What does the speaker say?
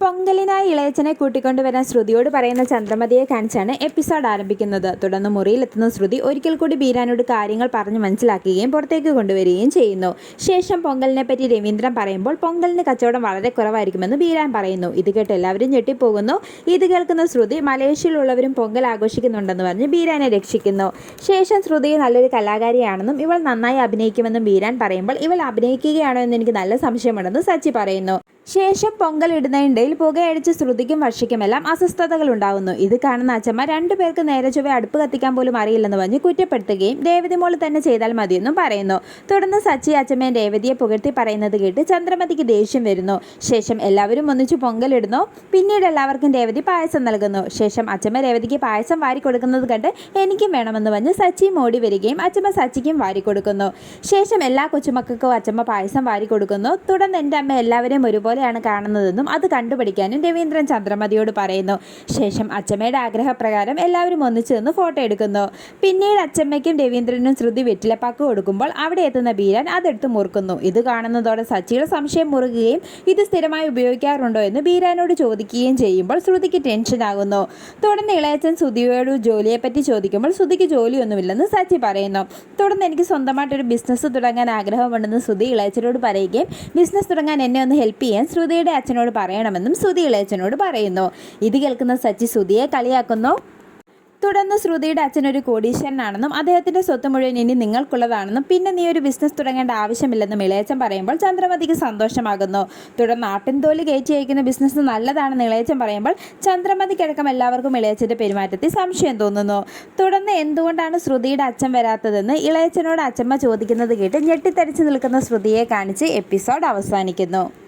പൊങ്കലിനായി ഇളയച്ചനെ കൂട്ടിക്കൊണ്ടുവരാൻ ശ്രുതിയോട് പറയുന്ന ചന്ദ്രമതിയെ കാണിച്ചാണ് എപ്പിസോഡ് ആരംഭിക്കുന്നത്. തുടർന്ന് മുറിയിലെത്തുന്ന ശ്രുതി ഒരിക്കൽ കൂടി ബീരാനോട് കാര്യങ്ങൾ പറഞ്ഞ് മനസ്സിലാക്കുകയും പുറത്തേക്ക് കൊണ്ടുവരികയും ചെയ്യുന്നു. ശേഷം പൊങ്കലിനെ പറ്റി രവീന്ദ്രൻ പറയുമ്പോൾ പൊങ്കലിന് കച്ചവടം വളരെ കുറവായിരിക്കുമെന്ന് ബീരാൻ പറയുന്നു. ഇത് കേട്ട് എല്ലാവരും ഞെട്ടിപ്പോകുന്നു. ഇത് കേൾക്കുന്ന ശ്രുതി മലേഷ്യയിലുള്ളവരും പൊങ്കൽ ആഘോഷിക്കുന്നുണ്ടെന്ന് പറഞ്ഞ് ബീരാനെ രക്ഷിക്കുന്നു. ശേഷം ശ്രുതി നല്ലൊരു കലാകാരിയാണെന്നും ഇവൾ നന്നായി അഭിനയിക്കുമെന്നും ബീരാൻ പറയുമ്പോൾ ഇവൾ അഭിനയിക്കുകയാണോ എന്ന് എനിക്ക് നല്ല സംശയമുണ്ടെന്ന് സച്ചി പറയുന്നു. ശേഷം പൊങ്കൽ ഇടുന്നതിനിടയിൽ പുകയടിച്ച് ശ്രുതിക്കും വർഷിക്കുമെല്ലാം അസ്വസ്ഥതകൾ ഉണ്ടാകുന്നു. ഇത് കാണുന്ന അച്ഛമ്മ രണ്ടുപേർക്ക് നേരെ ചൊവ്വ അടുപ്പ് കത്തിക്കാൻ പോലും അറിയില്ലെന്ന് പറഞ്ഞ് കുറ്റപ്പെടുത്തുകയും രേവതി മോൾ തന്നെ ചെയ്താൽ മതിയെന്നും പറയുന്നു. തുടർന്ന് സച്ചി അച്ഛമ്മയെ രേവതിയെ പുകഴ്ത്തി പറയുന്നത് കേട്ട് ചന്ദ്രമതിക്ക് ദേഷ്യം വരുന്നു. ശേഷം എല്ലാവരും ഒന്നിച്ചു പൊങ്കലിടുന്നു പിന്നീട് എല്ലാവർക്കും രേവതി പായസം നൽകുന്നു. ശേഷം അച്ഛമ്മ രേവതിക്ക് പായസം വാരി കൊടുക്കുന്നത് കണ്ട് എനിക്കും വേണമെന്ന് പറഞ്ഞ് സച്ചി മോടി വരികയും അച്ഛമ്മ സച്ചിക്കും വാരി കൊടുക്കുന്നു. ശേഷം എല്ലാ കൊച്ചുമക്കൾക്കും അച്ഛമ്മ പായസം വാരി കൊടുക്കുന്നു. തുടർന്ന് എന്റെ അമ്മ എല്ലാവരെയും ഒരുപോലെയാണ് കാണുന്നതെന്നും അത് കണ്ടുപിടിക്കാനും രവീന്ദ്രൻ ചന്ദ്രമതിയോട് പറയുന്നു. ശേഷം അച്ഛമ്മയുടെ ആഗ്രഹപ്രകാരം എല്ലാവരും ഒന്നിച്ചു നിന്ന് ഫോട്ടോ എടുക്കുന്നു. പിന്നീട് അച്ചമ്മയ്ക്കും രവീന്ദ്രനും ശ്രുതി വെറ്റിലപ്പാക്ക് കൊടുക്കുമ്പോൾ അവിടെ എത്തുന്ന ബീരാൻ അതെടുത്ത് മുറുക്കുന്നു. ഇത് കാണുന്നതോടെ സച്ചിയുടെ സംശയം മുറുകുകയും ഇത് സ്ഥിരമായി ഉപയോഗിക്കാറുണ്ടോ എന്ന് ബീരാനോട് ചോദിക്കുകയും ചെയ്യുമ്പോൾ ശ്രുതിക്ക് ടെൻഷനാകുന്നു തുടർന്ന് ഇളയച്ചൻ സുധിയോട് ജോലിയെപ്പറ്റി ചോദിക്കുമ്പോൾ ശ്രുതിക്ക് ജോലിയൊന്നുമില്ലെന്ന് സച്ചി പറയുന്നു. തുടർന്ന് എനിക്ക് സ്വന്തമായിട്ടൊരു ബിസിനസ് തുടങ്ങാൻ ആഗ്രഹമുണ്ടെന്ന് ശ്രുതി ഇളയച്ചനോട് പറയുകയും ബിസിനസ് തുടങ്ങാൻ എന്നെ ഒന്ന് ഹെൽപ്പ് ചെയ്യാൻ ശ്രുതിയുടെ അച്ഛനോട് പറയണമെന്നും ശ്രുതി ഇളയച്ചനോട് പറയുന്നു. ഇത് കേൾക്കുന്ന സച്ചി ശ്രുതിയെ കളിയാക്കുന്നു. തുടർന്ന് ശ്രുതിയുടെ അച്ഛൻ ഒരു കോടീശ്വരനാണെന്നും അദ്ദേഹത്തിന്റെ സ്വത്ത് മുഴുവൻ ഇനി നിങ്ങൾക്കുള്ളതാണെന്നും പിന്നെ നീ ഒരു ബിസിനസ് തുടങ്ങേണ്ട ആവശ്യമില്ലെന്നും ഇളയച്ചൻ പറയുമ്പോൾ ചന്ദ്രമതിക്ക് സന്തോഷമാകുന്നു. തുടർന്ന് ആട്ടിൻതോൽ കയറ്റി അയക്കുന്ന ബിസിനസ് നല്ലതാണെന്ന് ഇളയച്ചൻ പറയുമ്പോൾ ചന്ദ്രമതിക്കടക്കം എല്ലാവർക്കും ഇളയച്ചന്റെ പെരുമാറ്റത്തിൽ സംശയം തോന്നുന്നു. തുടർന്ന് എന്തുകൊണ്ടാണ് ശ്രുതിയുടെ അച്ഛൻ വരാത്തതെന്ന് ഇളയച്ചനോട് അച്ഛമ്മ ചോദിക്കുന്നത് കേട്ട് ഞെട്ടിത്തരിച്ചു നിൽക്കുന്ന ശ്രുതിയെ കാണിച്ച് എപ്പിസോഡ് അവസാനിക്കുന്നു.